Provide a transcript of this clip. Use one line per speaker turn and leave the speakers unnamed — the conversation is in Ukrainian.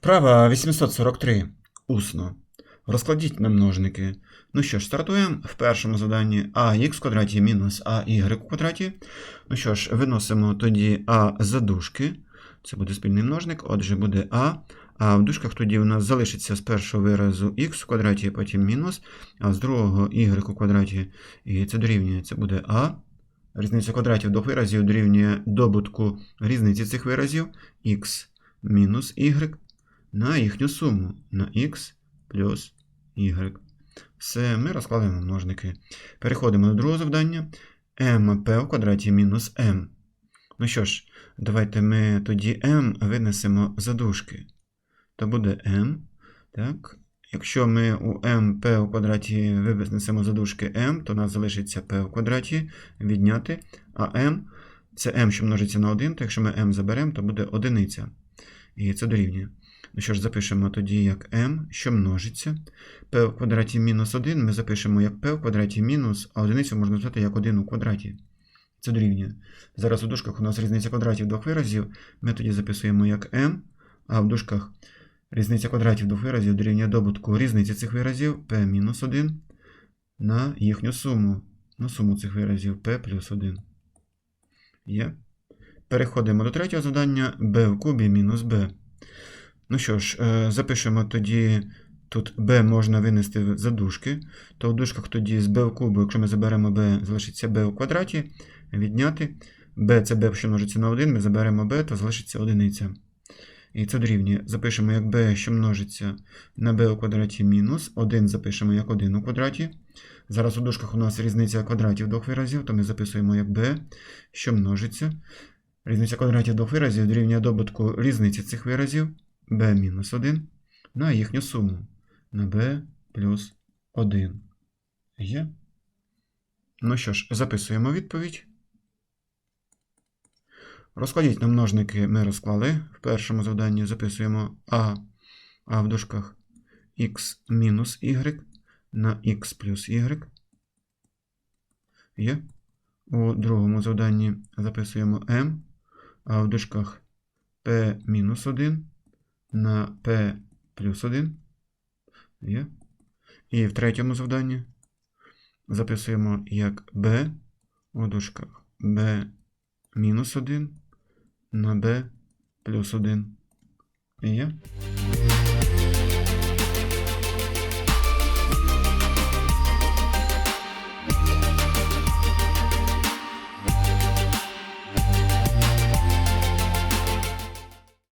Вправа 843. Усно. Розкладіть на множники. Ну що ж, стартуємо в першому заданні ах в квадраті мінус ай у квадраті. Ну що ж, виносимо тоді а за дужки. Це буде спільний множник, отже, буде а. А в дужках тоді у нас залишиться з першого виразу х в квадраті, потім мінус, а з другого y у квадраті. І це дорівнює, це буде а. Різниця квадратів двох виразів дорівнює добутку різниці цих виразів х мінус y на їхню суму на x плюс y. Все, ми розклали на множники. Переходимо до другого завдання. mp в квадраті мінус m. Ну що ж, давайте ми тоді m винесемо за дужки. То буде m. Так. Якщо ми у mp у квадраті винесемо за дужки m, то у нас залишиться p у квадраті відняти. А m це m, що множиться на 1, то якщо ми m заберемо, то буде одиниця. І це дорівнює. Ну що ж, запишемо тоді як m, що множиться. p в квадраті мінус 1 ми запишемо як p в квадраті мінус, а одиницю можна записати як 1 у квадраті. Це дорівнює. Зараз у дужках у нас різниця квадратів двох виразів. Ми тоді записуємо як m, а в дужках різниця квадратів двох виразів дорівнює добутку різниці цих виразів p мінус 1 на їхню суму. На суму цих виразів p плюс 1. Є. Переходимо до третього завдання b в кубі мінус b. Ну що ж, е, запишемо тоді, тут b можна винести за дужки, то в дужках тоді з b в кубу, якщо ми заберемо b, залишиться b у квадраті, відняти. b це b, що множиться на 1, ми заберемо b, то залишиться одиниця. І це дорівнює. Запишемо як b, що множиться на b у квадраті мінус. 1 запишемо як 1 у квадраті. Зараз у дужках у нас різниця квадратів двох виразів, то ми записуємо як b, що множиться. Різниця квадратів двох виразів дорівнює добутку різниці цих виразів b мінус 1 на їхню суму на b плюс 1. Є. Ну що ж, записуємо відповідь. Розкладіть на множники ми розклали. В першому завданні записуємо а, а в дужках x мінус y на x плюс y. Є. У другому завданні записуємо m, а в дужках p мінус 1 на p плюс 1. Є. І в третьому завданні записуємо як b у дужках b мінус 1 на b плюс 1. Є.